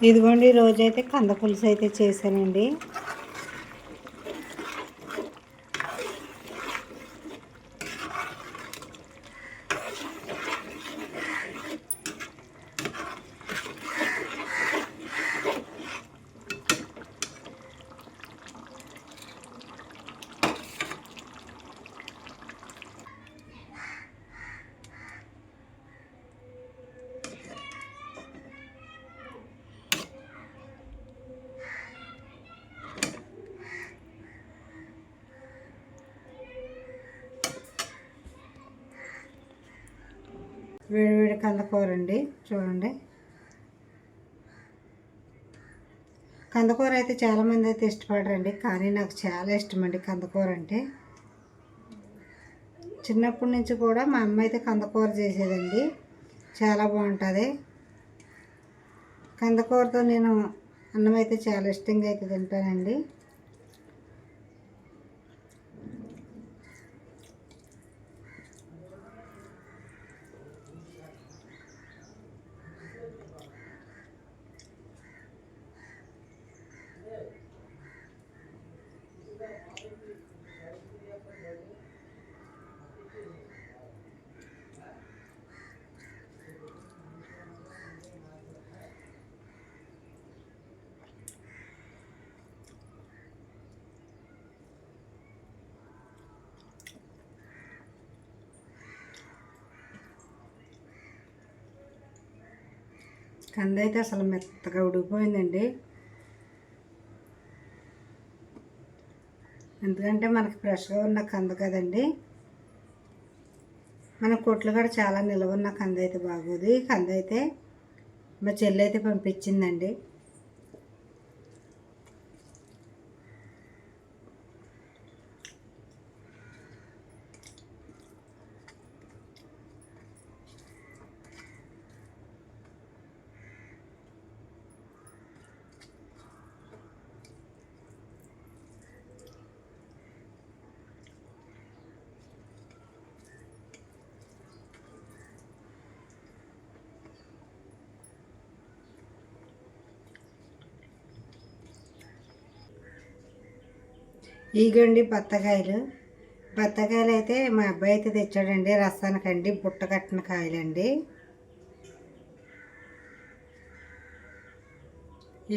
ఇదిగోండి రోజైతే కంద పులుసు అయితే చేశానండి. వేడివేడి కందకూర అండి చూడండి. కందకూర అయితే చాలామంది అయితే ఇష్టపడరండి కానీ నాకు చాలా ఇష్టం అండి కందకూర అంటే. చిన్నప్పటి నుంచి కూడా మా అమ్మ అయితే కందకూర చేసేదండి చాలా బాగుంటుంది. కందకూరతో నేను అన్నం అయితే చాలా ఇష్టంగా అయితే తింటానండి. కంద అయితే అసలు మెత్తగా ఉడికిపోయిందండి. ఎందుకంటే మనకి ఫ్రెష్గా ఉన్న కంద కదండి. మన కొట్లు కూడా చాలా నిల్వ ఉన్న కంద అయితే బాగోదు. ఈ కంద అయితే మా చెల్లి అయితే పంపించిందండి. ఈగండి బత్తకాయలు. బత్తకాయలు అయితే మా అబ్బాయి అయితే తెచ్చాడండి రసానికండి బుట్ట కట్టిన కాయలండి.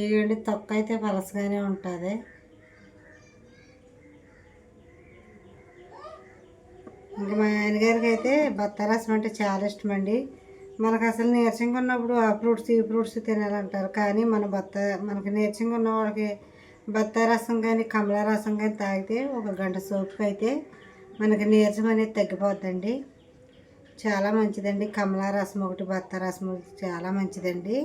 ఈగండి తొక్క అయితే పలసగానే ఉంటుంది. ఇంకా మా ఆయనగారికి అయితే బత్తారసం అంటే చాలా ఇష్టం అండి మనకు అసలు నీరసంగా ఉన్నప్పుడు ఆ ఫ్రూట్స్ ఈ ఫ్రూట్స్ తినాలంటారు. కానీ మన బత్త మనకి నీరసంగా ఉన్న వాళ్ళకి బత్తాయి రసం కానీ కమలా రసం కానీ తాగితే ఒక గంట సోపుకి అయితే మనకి నీరసం అనేది తగ్గిపోద్దండి. చాలా మంచిదండి. కమలా రసం ఒకటి బత్తా రసం ఒకటి చాలా మంచిదండి.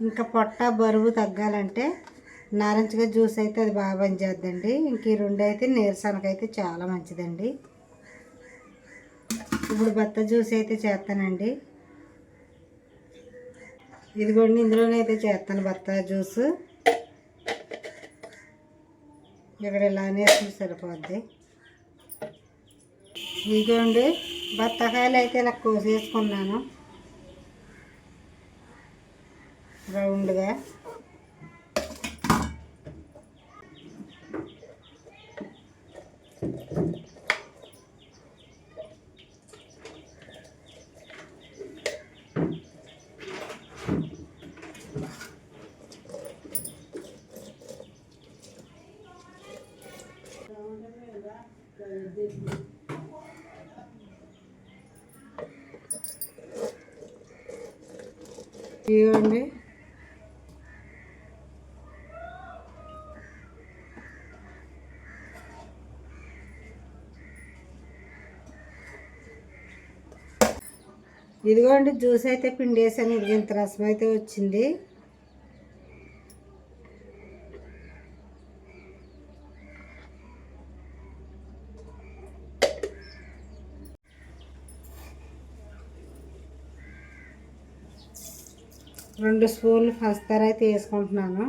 ఇంకా పొట్ట బరువు తగ్గాలంటే నారింజగా జ్యూస్ అయితే అది బాగా పనిచేద్దండి. ఇంక ఈ రెండు అయితే నీరసానికైతే చాలా మంచిదండి. ఇప్పుడు బత్త జ్యూస్ అయితే చేస్తానండి. ఇదిగోండి ఇందులోనే అయితే చేస్తాను బత్తా జ్యూస్. ఇక్కడ ఇలానే సరిపోద్ది. ఇదిగోండి బత్తాకాయలు అయితే నాకు కోసేసుకున్నాను. రౌండ్గా. ఇవ్వండి ఇదిగోండి జ్యూస్ అయితే పిండేసాను. ఇది ఇంత రసం అయితే వచ్చింది. రెండు స్పూన్లు పంచదార అయితే వేసుకుంటున్నాను.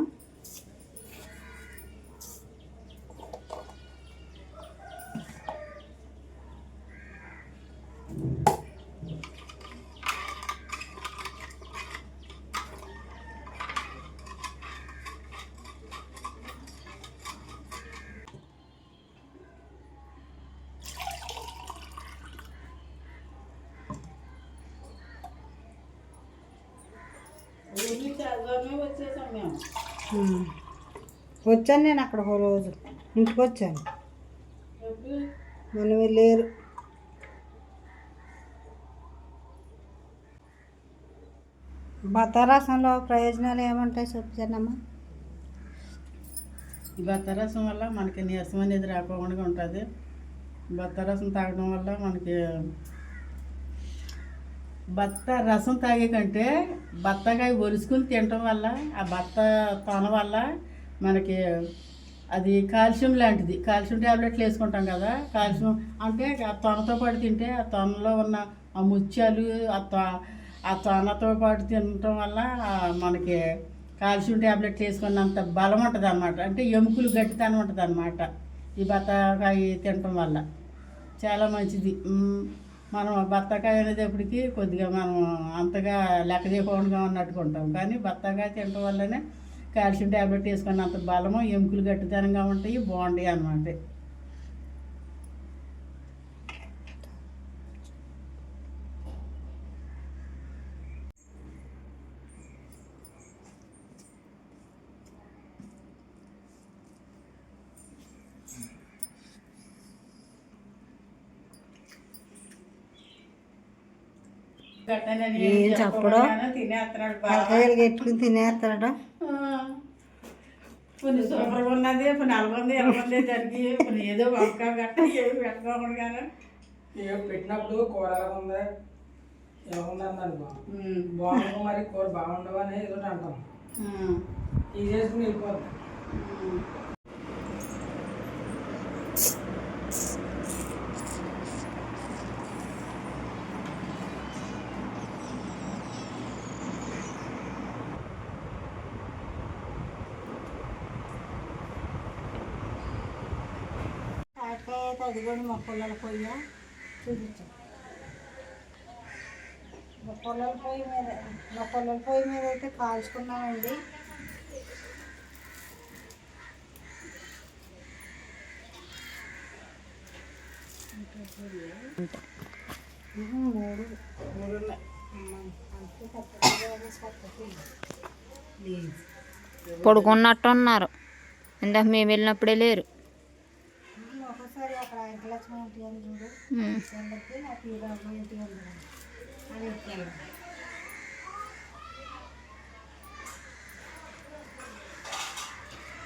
వచ్చాను నేను అక్కడ ఒక రోజు. ఇంటికి వచ్చాను. మనం లేరు బత్తారసంలో ప్రయోజనాలు ఏముంటాయి చెప్తానమ్మా ఈ బత్తరసం వల్ల మనకి నీరసం అనేది రాకుండా ఉంటుంది. బత్తరసం తాగడం వల్ల మనకి బత్త రసం తాగే కంటే బత్తకాయ ఒలుసుకుని తినటం వల్ల ఆ బత్త తొన వల్ల మనకి అది కాల్షియం లాంటిది. కాల్షియం ట్యాబ్లెట్లు వేసుకుంటాం కదా కాల్షియం అంటే ఆ తొనతో పాటు తింటే ఆ తొనలో ఉన్న ఆ ముత్యాలు ఆ తొ ఆ తొనతో పాటు తినటం వల్ల మనకి కాల్షియం ట్యాబ్లెట్లు వేసుకున్నంత బలం ఉంటుంది అనమాట అంటే ఎముకలు గట్టితనం ఉంటుంది అనమాట ఈ బత్తాకాయ తినటం వల్ల. చాలా మంచిది. మనం బత్తాకాయ అనేటప్పటికి కొద్దిగా మనం అంతగా లెక్క చేయకుండా ఉన్నట్టుగా ఉంటాం కానీ బత్తాకాయ తినటం వల్లనే కాల్షియం ట్యాబ్లెట్ వేసుకున్నంత బలము ఎముకలు గట్టితనంగా ఉంటాయి బాగుంటాయి అన్నమాట. ఏం చెప్పడం? తలకాయలు పెట్టుకుని తినేస్తాడు కొన్ని సూపర్గా ఉన్నది కొన్ని అలబంది ఎలబంది జరిగి కొన్ని ఏదో వంకాయ గట్ట ఏమి పెట్టుకోకుండా కానీ. ఇక పెట్టినప్పుడు కూర ఎలా ఉంది ఉంది అన్నాను బాగుంది మరి కూర బాగుండవు అని ఏదో అంటాం. తీసేసుకుని వెళ్ళిపోతాం తాటికాయ అయితే అది కూడా మా పొలాల పొయ్య చూపించాం. మా పొలాల పొయ్యి మీద మా పొలాల పొయ్యి మీద అయితే కాల్చుకున్నామండి. మూడు మూడు పడుకున్నట్టున్నారు ఇందాక మేము వెళ్ళినప్పుడే లేరు. ఒకసారి అక్కడ వెంకలక్ష్మి ఇంటి అని చూడు. నాకు ఇంటి ఉంది. అని ఎక్కాను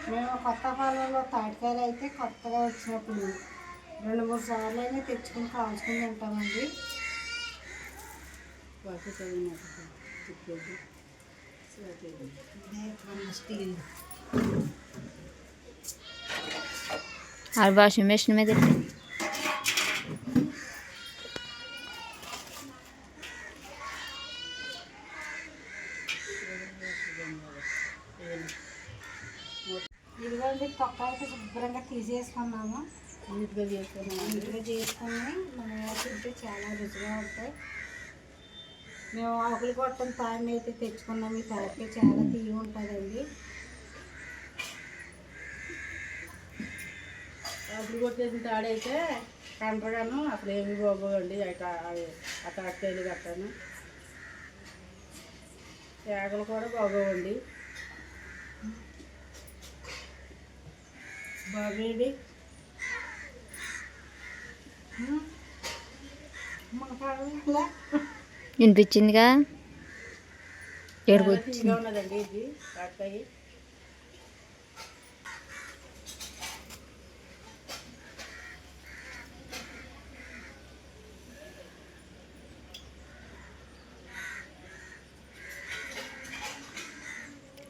మేము కొత్త పాలలో తాటికాయలు అయితే కొత్తగా వచ్చినప్పుడు రెండు మూడు సార్లు అయినా తెచ్చుకుని కాల్చుకుని తింటామండి. స్టీల్. ఆ వాషింగ్ మెషిన్ మీద పెట్టు. ఇదిగోండి తొక్క అయితే శుభ్రంగా తీసేసుకున్నాము నీట్గా చేసుకున్నాం ఇంట్లో చేసుకుని మనం తింటే చాలా రుచిగా ఉంటాయి మేము ఆకులు కొట్టం తాడిని అయితే తెచ్చుకున్నాం ఈ తాడికి చాలా తీగి ఉంటుందండి అప్పుడు కొట్టేసిన తాడైతే కంటగాను అసలు ఏమి బాగోండి ఆ తాటికాయలు కట్టాను. తేగలు కూడా బాగోవండి బాబేడి. మునకాడలే వినిపించిందిగా? ఏడుపు ఉన్నదండి ఇది తాటికాయ